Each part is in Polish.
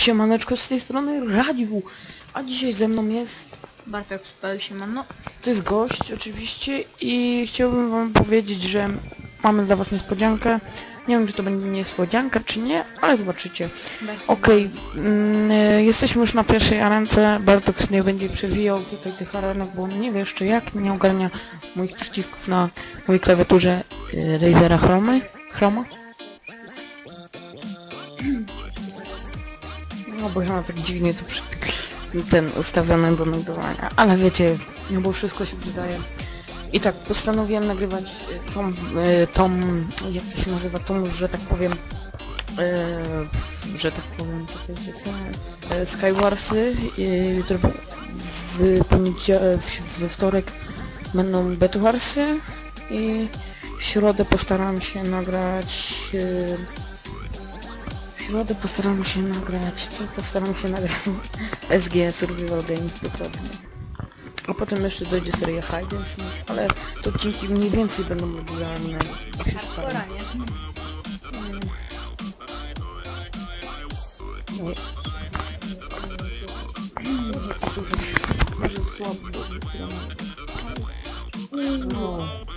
Siemaneczko z tej strony Radziu, a dzisiaj ze mną jest, Bartek spel się no to jest gość oczywiście i chciałbym wam powiedzieć, że mamy dla was niespodziankę. Nie wiem czy to będzie niespodzianka czy nie, ale zobaczycie. Okej, mm, e, jesteśmy już na pierwszej arence, Bartox nie będzie przewijał tutaj tych arenek, bo on nie wie jeszcze jak, nie ogarnia moich przycisków na mojej klawiaturze y, Razera Chromy. Chroma? No bo ja mam tak dziwnie to przy... ten ustawiony do nagrywania, ale wiecie, no bo wszystko się przydaje. I tak, postanowiłem nagrywać y, tą, y, tą, jak to się nazywa, tą, że tak powiem, y, że tak powiem, czekajcie, Skywarsy, jutro w, we wtorek będą Bedwarsy i w środę postaram się nagrać środę postaram się nagrać, co? Postaram się nagrać SG Survival Games dokładnie. A potem jeszcze dojdzie seria Hide and Seek, ale te odcinki mniej więcej będą regularne. jak się nie? Nie. Może słabo, no.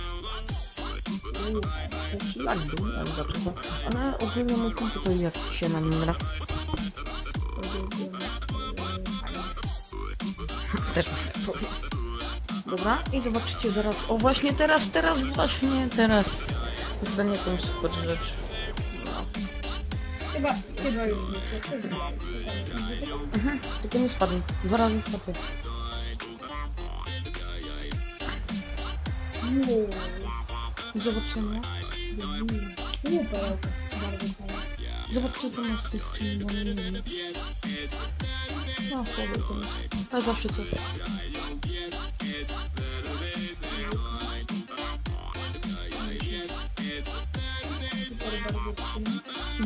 Lag był, ale dobrze. Ale ogólnie mój komputer jak się na nim gra. Też bym powiem. Dobra, i zobaczycie zaraz. O właśnie teraz, teraz, właśnie teraz. Zdanie tą super rzecz. Chyba, chyba już wiecie, to jest Tylko nie spadł. Dwa razy spadł. Zobaczymy. Uuu, perełka. Bardzo fajna. Zobaczcie to masz tej skrzyni, bo nie wiem. No, chłopie to. Ale zawsze co? Przyjemna.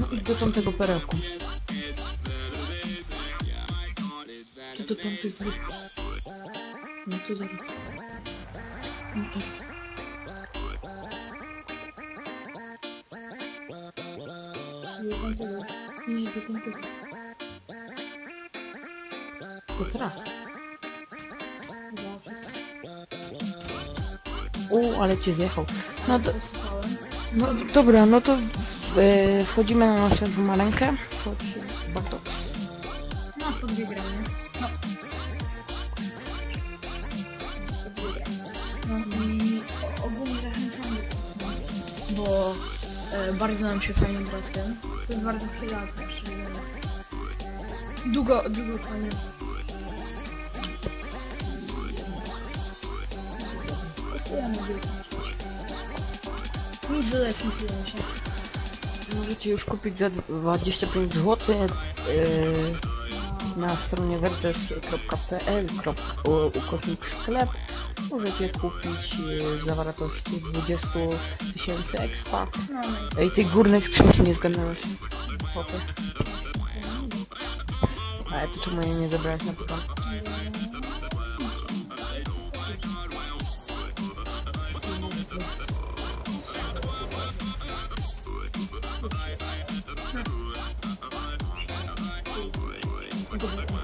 No i do tamtego perełku. Co do tamtej zrób? No to zaraz. No teraz. Wiem tego. Nie, do tamtego. To traf. U, ale cię zjechał. No to, no dobra, no to w, e, wchodzimy na następną rękę. Wchodzi Bartox. No, po dwie. No. No i o- ogólnie zachęcamy, bo bardzo nam się fajnie tym. To jest bardzo przydatne, czyli długo, długo fajnie. Kosztuje na 19. Nic dodać, nic dodać. Możecie już kupić za 25 zł yy, na stronie vertes.pl ukośnik sklep. Możecie kupić yy, zawartości 20 tysięcy expa. No, no i Ej, tej górnej skrzynki nie zgadnąłeś. Chłopie. Ale ty czemu jej nie zabrałeś na początku?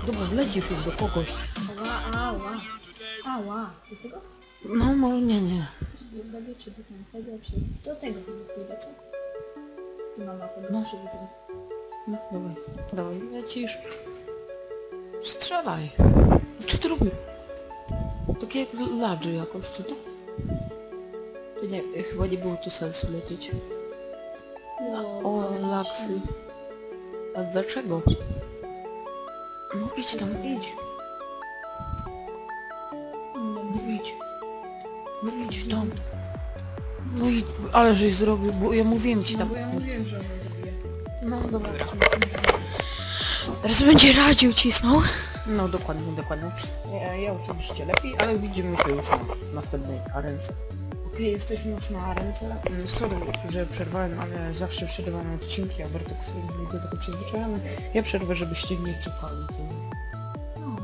Dobra, lecisz już do kogoś. Ała, ała. Ała. Do tego? No, może nie, nie. Do tego, czy do tamtego, czy do tego mama No. podnosi do tego. No, dawaj, dawaj, lecisz. Strzelaj. Co ty robisz? Takie jak ladży jakoś, co to? To nie, chyba nie było tu sensu lecieć. O, laksy. A dlaczego? No idź tam, idź. No idź. No idź tam. No i, ale żeś zrobił, bo ja mówiłem ci No tam. bo ja mówiłem, że on zabije. No dobra, Teraz będzie radził cisnął. No dokładnie, dokładnie. Ja, ja oczywiście lepiej, ale widzimy się już na następnej arence. Okej, jesteśmy już na ręce. Mm, Sorry, że przerwałem, ale zawsze przerywam odcinki, a Bartek jest do tego przyzwyczajony. Ja przerwę, żebyście nie czekali. No.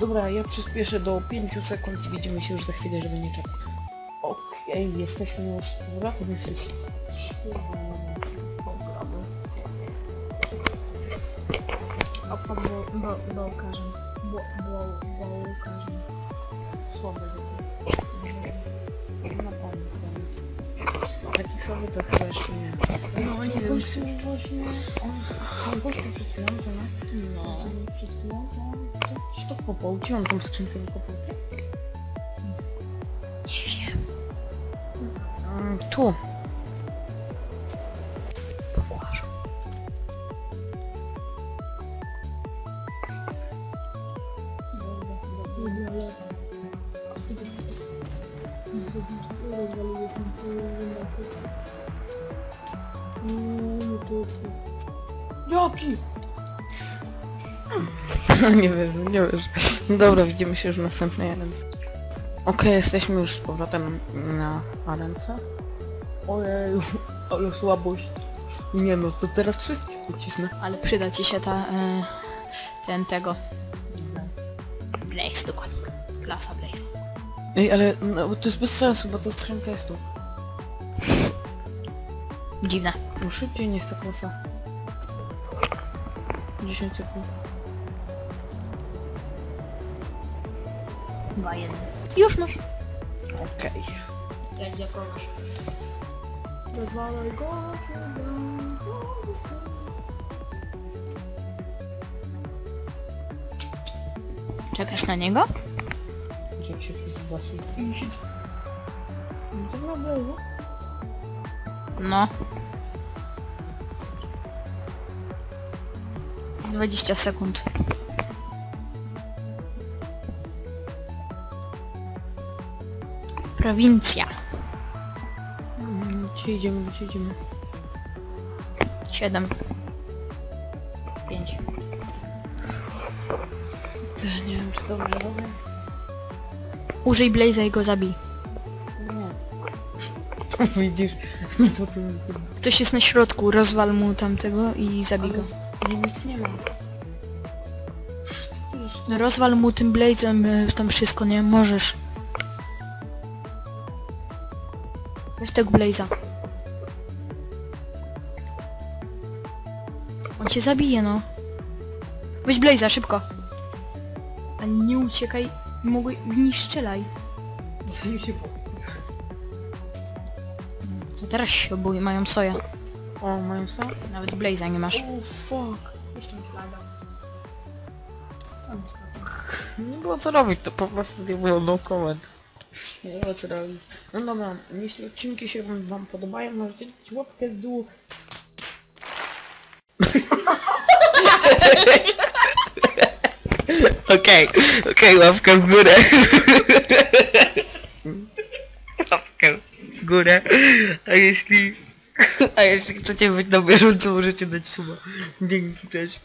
Dobra, ja przyspieszę do 5 sekund i widzimy się już za chwilę, żeby nie czekać. Okej, jesteśmy już z powrotem, jest już 3, Bo, bo, bołkarzem. Słabe takie. Na pewno. Taki słaby to chyba jeszcze nie. No, nie wiem. gościu właśnie, on, gościu przed chwilą, co nie? No. Co był przed chwilą, to to kopał. Gdzie on tą skrzynkę wykopał? Nie wiem. Mm, tu. Zrobić to, rozwaluję ten połowę No, to Jaki? nie wierzę, nie wierzę. Dobra, widzimy się już w następnej arence. Okej, jesteśmy już z powrotem na arence. Ojeju, ale słabość. Nie no, to teraz wszystkich pocisnę. Ale przyda ci się ta... E, ten tego... Blaze, dokładnie. Klasa Blaze. Ej, ale no, bo to jest bez sensu, bo ta skrzynka jest tu. Dziwne. No szybciej niech ta klasa. 10 sekund. Dwa, jeden. Już masz. Okej. Jak za kogoś. Rozwalaj go, Czekasz na niego? Jak się przestraszył. No to. No. Z 20 sekund. Prowincja. Mm, Gdzie idziemy, gdzie idziemy? 7. 5. Ty, nie wiem, czy dobrze robię. Użyj Blaze'a i go zabij. Nie. Widzisz, po co mi to... Ktoś jest na środku, rozwal mu tamtego i zabij go. Ja nic nie mam. No rozwal mu tym Blaze'em y, tam wszystko, nie? Możesz. Weź tego Blaze'a. On cię zabije, no. Weź Blaze'a, szybko. A nie uciekaj, mogę w nich strzelaj. Zanim się. To teraz się oboje mają soja. O, mają sam? Nawet Blaze'a nie masz. Oh, fuck. Jeszcze masz laga. Nie było co robić, to po prostu nie było no comment. Nie było co robić. No dobra, jeśli odcinki się wam, wam podobają, możecie dać łapkę w dół. Okej, okej, łapkę w górę. łapkę w górę. A jeśli... A jeśli chcecie być na bieżąco, możecie dać suba. Dzięki, cześć.